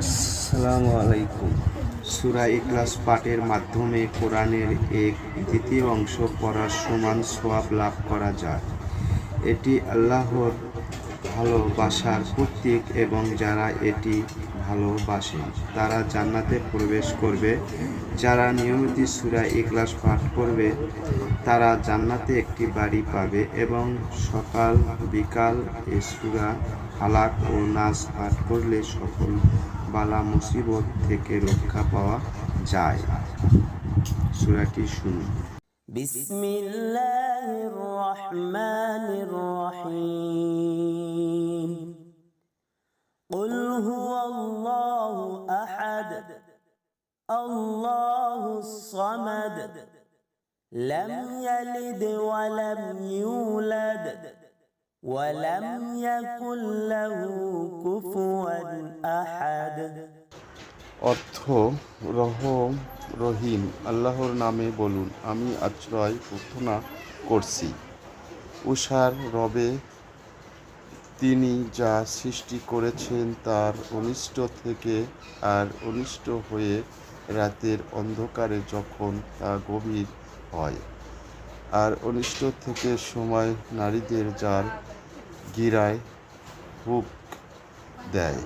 আসসালামু আলাইকুম সুরা ইখলাস পাঠের মাধ্যমে কোরআনের এক দ্বিতীয় অংশ পড়ার সমান সোয়াব লাভ করা যায়। এটি আল্লাহর ভালোবাসার প্রতীক এবং যারা এটি ভালোবাসে। তারা জান্নাতে প্রবেশ করবে। যারা নিয়মিত সুরা ইকলাস পাঠ করবে তারা জান্নাতে একটি বাড়ি পাবে এবং সকাল, বিকাল এ সুরা হালাক ও নাচ পাঠ করলে সকল বালা মুসিবত থেকে রক্ষা পাওয়া যায়। সুরাটি শুনুন। বিসমিল্লাহির রহমানির রহিম। قل هو الله احد الله الصمد لم يلد ولم يولد ولم يكن له كفوا احد অর্থ রহম রহিম আল্লাহর নামে বলুন আমি আশ্রয় প্রার্থনা করছি উষার রবে তিনি যা সৃষ্টি করেছেন তার অনিষ্ট থেকে আর অনিষ্ট হয়ে রাতের অন্ধকারে যখন তা গভীর হয়, আর অনিষ্ট থেকে সময় নারীদের যার গিরায় হুক দেয়,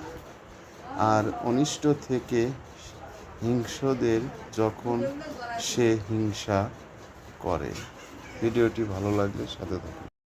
আর অনিষ্ট থেকে হিংসদের যখন সে হিংসা করে। ভিডিওটি ভালো লাগলে সাথে থাকুন।